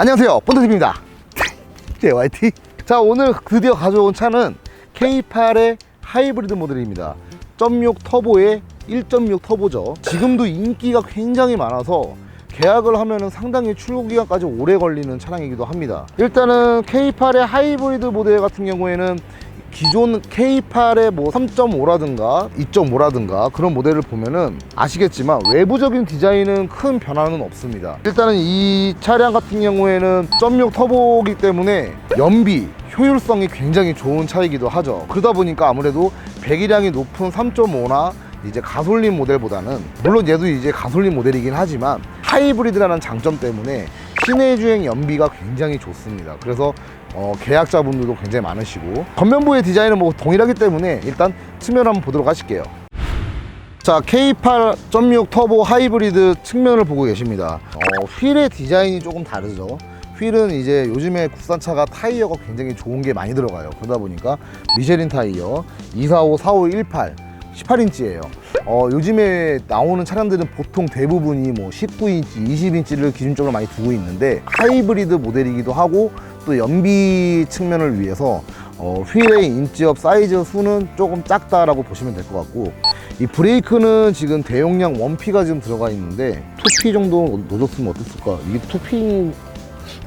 안녕하세요. 본드TV입니다. JYT 자 오늘 드디어 가져온 차는 K8의 하이브리드 모델입니다. 1.6 터보의 1.6 터보죠. 지금도 인기가 굉장히 많아서 계약을 하면 상당히 출고 기간까지 오래 걸리는 차량이기도 합니다. 일단은 K8의 하이브리드 모델 같은 경우에는 기존 K8의 뭐 3.5라든가 2.5라든가 그런 모델을 보면은 아시겠지만 외부적인 디자인은 큰 변화는 없습니다. 일단은 이 차량 같은 경우에는 1.6 터보이기 때문에 연비, 효율성이 굉장히 좋은 차이기도 하죠. 그러다 보니까 아무래도 배기량이 높은 3.5나 이제 가솔린 모델보다는 물론 얘도 이제 가솔린 모델이긴 하지만 하이브리드라는 장점 때문에 시내 주행 연비가 굉장히 좋습니다. 그래서 어, 계약자분들도 굉장히 많으시고 겉면부의 디자인은 뭐 동일하기 때문에 일단 측면 한번 보도록 하실게요. 자 K8.6 터보 하이브리드 측면을 보고 계십니다. 어, 휠의 디자인이 조금 다르죠. 휠은 이제 요즘에 국산차가 타이어가 굉장히 좋은 게 많이 들어가요. 그러다 보니까 미쉐린 타이어 245, 45, 18 18인치예요. 어, 요즘에 나오는 차량들은 보통 대부분이 뭐 19인치, 20인치를 기준적으로 많이 두고 있는데 하이브리드 모델이기도 하고 또 연비 측면을 위해서 어, 휠의 인치업 사이즈 수는 조금 작다라고 보시면 될 것 같고 이 브레이크는 지금 대용량 1P가 지금 들어가 있는데 2P 정도 넣어줬으면 어땠을까? 이게 2P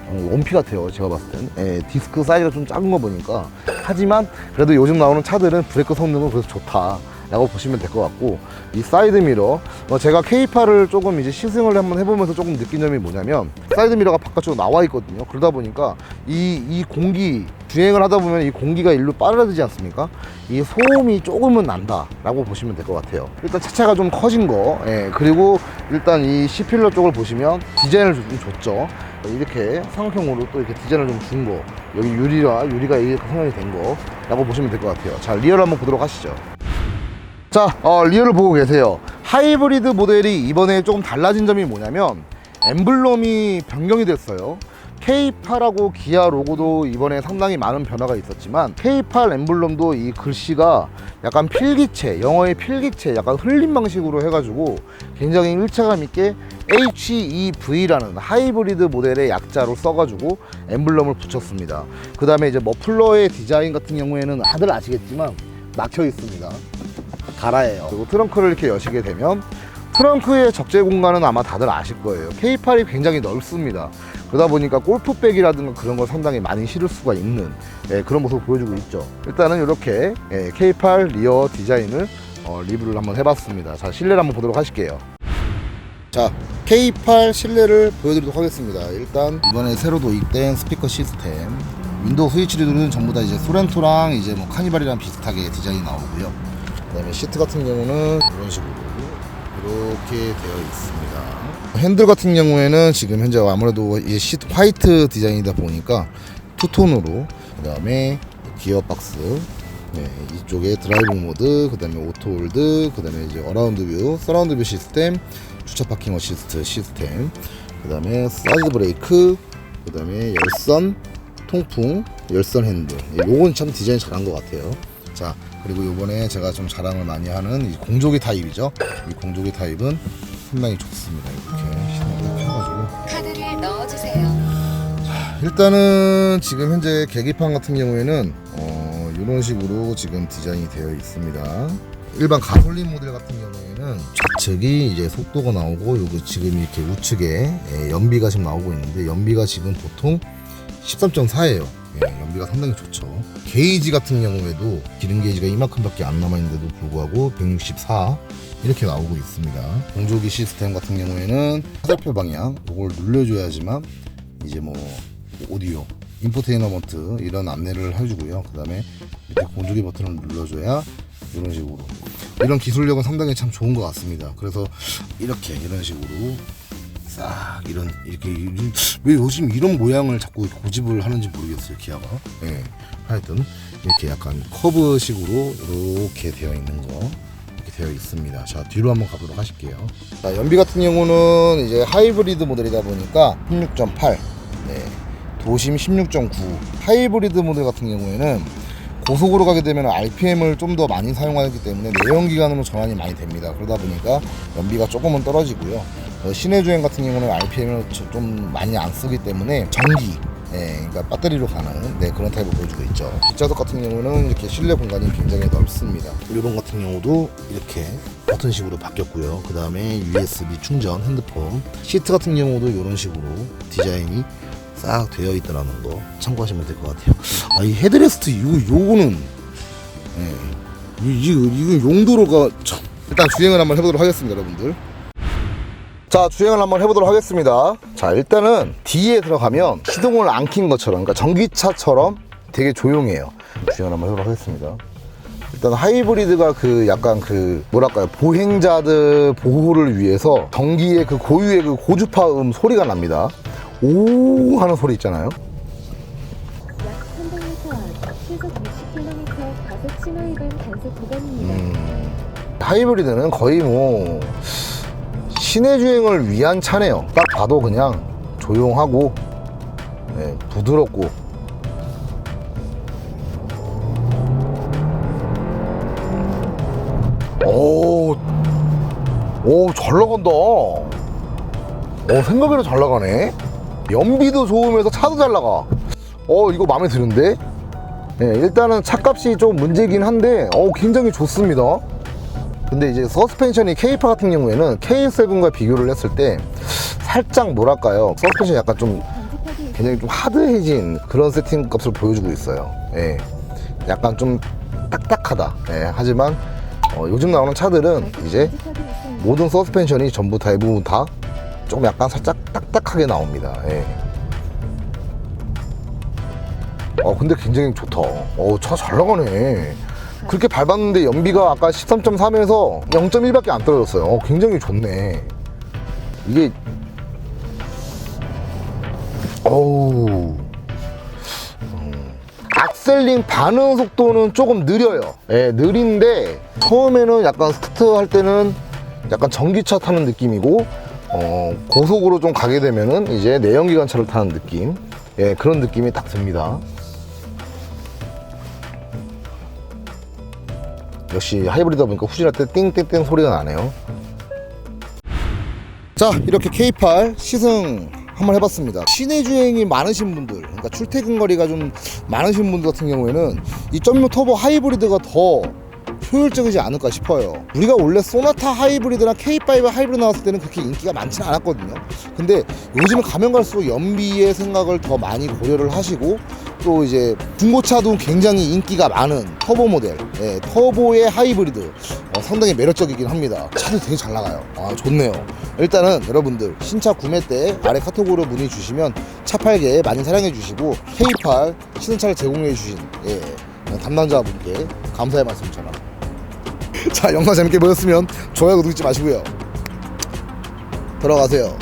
어, 원피 같아요 제가 봤을 땐 예, 디스크 사이즈가 좀 작은 거 보니까. 하지만 그래도 요즘 나오는 차들은 브레이크 성능은 그래서 좋다 라고 보시면 될 것 같고 이 사이드 미러 어, 제가 K8을 조금 이제 시승을 한번 해보면서 조금 느낀 점이 뭐냐면 사이드 미러가 바깥쪽으로 나와 있거든요. 그러다 보니까 이, 이 공기 주행을 하다 보면 이 공기가 일로 빨아들이지 않습니까? 이 소음이 조금은 난다 라고 보시면 될 것 같아요. 일단 차체가 좀 커진 거 예, 그리고 일단 이 C필러 쪽을 보시면 디자인을 좀 줬죠. 이렇게 삼각형으로 또 이렇게 디자인을 좀 준 거 여기 유리가 유리가 이렇게 성형이 된 거라고 보시면 될 것 같아요. 자 리어를 한번 보도록 하시죠 자 어, 리어를 보고 계세요. 하이브리드 모델이 이번에 조금 달라진 점이 뭐냐면 엠블럼이 변경이 됐어요. K8하고 기아 로고도 이번에 상당히 많은 변화가 있었지만 K8 엠블럼도 이 글씨가 약간 필기체 영어의 필기체 약간 흘림 방식으로 해가지고 굉장히 일체감 있게 HEV라는 하이브리드 모델의 약자로 써가지고 엠블럼을 붙였습니다. 그 다음에 이제 머플러의 디자인 같은 경우에는 다들 아시겠지만 막혀 있습니다 가라예요. 그리고 트렁크를 이렇게 여시게 되면 트렁크의 적재 공간은 아마 다들 아실 거예요. K8이 굉장히 넓습니다. 그러다 보니까 골프백이라든가 그런 걸 상당히 많이 실을 수가 있는 예, 그런 모습을 보여주고 있죠. 일단은 이렇게 예, K8 리어 디자인을 어, 리뷰를 한번 해봤습니다. 자, 실내를 한번 보도록 하실게요. 자, K8 실내를 보여드리도록 하겠습니다. 일단 이번에 새로 도입된 스피커 시스템, 윈도우 스위치들은 전부 다 이제 소렌토랑 이제 뭐 카니발이랑 비슷하게 디자인이 나오고요. 그다음에 시트 같은 경우는 이런 식으로 이렇게 되어 있습니다. 핸들 같은 경우에는 지금 현재 아무래도 이 시트 화이트 디자인이다 보니까 투톤으로 그다음에 기어 박스 네, 이쪽에 드라이브 모드, 그 다음에 오토 홀드, 그 다음에 이제 어라운드 뷰, 서라운드 뷰 시스템, 주차 파킹 어시스트 시스템, 그 다음에 사이드 브레이크, 그 다음에 열선, 통풍, 열선 핸들. 예, 요건 참 디자인 잘한 것 같아요. 자, 그리고 요번에 제가 좀 자랑을 많이 하는 이 공조기 타입이죠. 이 공조기 타입은 상당히 좋습니다. 이렇게 신호를 켜가지고. 카드를 넣어주세요. 일단은 지금 현재 계기판 같은 경우에는 어, 이런 식으로 지금 디자인이 되어 있습니다. 일반 가솔린 모델 같은 경우에는 좌측이 이제 속도가 나오고 요거 지금 이렇게 우측에 예, 연비가 지금 나오고 있는데 연비가 지금 보통 13.4예요. 예, 연비가 상당히 좋죠. 게이지 같은 경우에도 기름 게이지가 이만큼밖에 안 남아 있는데도 불구하고 164 이렇게 나오고 있습니다. 공조기 시스템 같은 경우에는 화살표 방향 이걸 눌러줘야지만 이제 뭐 오디오, 인포테이너먼트 이런 안내를 해주고요. 그 다음에 밑에 공조기 버튼을 눌러줘야 이런 식으로 이런 기술력은 상당히 참 좋은 것 같습니다. 그래서 이렇게 이런 식으로 싹 이런 이렇게 왜 요즘 이런 모양을 자꾸 고집을 하는지 모르겠어요 기아가. 예, 하여튼 이렇게 약간 커브식으로 이렇게 되어 있는 거. 이렇게 되어 있습니다. 자 뒤로 한번 가도록 하실게요. 자 연비 같은 경우는 이제 하이브리드 모델이다 보니까 16.8, 네, 도심 16.9. 하이브리드 모델 같은 경우에는 고속으로 가게 되면 RPM을 좀 더 많이 사용하기 때문에 내연 기관으로 전환이 많이 됩니다. 그러다 보니까 연비가 조금은 떨어지고요. 어, 시내 주행 같은 경우는 RPM을 좀 많이 안 쓰기 때문에 전기 예, 그러니까 배터리로 가는 네, 그런 타입을 보여주고 있죠. 뒷좌석 같은 경우는 이렇게 실내 공간이 굉장히 넓습니다. 이런 같은 경우도 이렇게 버튼식으로 바뀌었고요. 그 다음에 USB 충전 핸드폰 시트 같은 경우도 이런 식으로 디자인이 싹 되어 있다는 거 참고하시면 될 것 같아요. 아, 이 헤드레스트 이거 요거는 예, 이, 이, 이거 용도로가 참 일단 주행을 한번 해보도록 하겠습니다, 여러분들. 자 주행을 한번 해보도록 하겠습니다. 자 일단은 D에 들어가면 시동을 안 킨 것처럼 그러니까 전기차처럼 되게 조용해요. 주행을 한번 해보도록 하겠습니다. 일단 하이브리드가 그 약간 그 뭐랄까요? 보행자들 보호를 위해서 전기의 그 고유의 그 고주파음 소리가 납니다. 오 하는 소리 있잖아요. 약 300m 앞 시속 60km 과속 신호 위반 단속 구간입니다. 음, 하이브리드는 거의 뭐 시내 주행을 위한 차네요. 딱 봐도 그냥 조용하고 네, 부드럽고 오, 오, 잘 나간다. 오, 생각외로 잘 나가네. 연비도 좋으면서 차도 잘 나가. 어, 이거 마음에 드는데? 네, 일단은 차값이 좀 문제긴 한데 어, 굉장히 좋습니다. 근데 이제 서스펜션이 K8 같은 경우에는 K7과 비교를 했을 때 살짝 뭐랄까요 서스펜션이 약간 좀 굉장히 좀 하드해진 그런 세팅 값을 보여주고 있어요. 예. 약간 좀 딱딱하다. 예. 하지만 어, 요즘 나오는 차들은 이제 모든 서스펜션이 전부 대부분 다좀 약간 살짝 딱딱하게 나옵니다. 예. 어 근데 굉장히 좋다. 어차 잘 나가네. 그렇게 밟았는데 연비가 아까 13.3에서 0.1밖에 안 떨어졌어요. 어, 굉장히 좋네. 이게 어우 음, 악셀링 반응 속도는 조금 느려요. 예, 느린데 처음에는 약간 스타트 할 때는 약간 전기차 타는 느낌이고 어, 고속으로 좀 가게 되면은 이제 내연기관차를 타는 느낌 예, 그런 느낌이 딱 듭니다. 역시 하이브리드다 보니까 후진할 때 띵띵띵 소리가 나네요. 자 이렇게 K8 시승 한번 해봤습니다 시내 주행이 많으신 분들 그러니까 출퇴근 거리가 좀 많으신 분들 같은 경우에는 이 점유 터보 하이브리드가 더 효율적이지 않을까 싶어요. 우리가 원래 소나타 하이브리드나 K5 하이브리드 나왔을 때는 그렇게 인기가 많지는 않았거든요. 근데 요즘은 가면 갈수록 연비의 생각을 더 많이 고려를 하시고 또 이제 중고차도 굉장히 인기가 많은 터보 모델 예, 터보의 하이브리드 어, 상당히 매력적이긴 합니다. 차도 되게 잘 나가요. 아 좋네요. 일단은 여러분들 신차 구매 때 아래 카톡으로 문의 주시면 차 팔게 많이 사랑해 주시고 K8 시승차를 제공해 주신 예, 담당자분께 감사의 말씀 전하 자 영상 재밌게 보셨으면 좋아요 잊지 마시고요. 들어가세요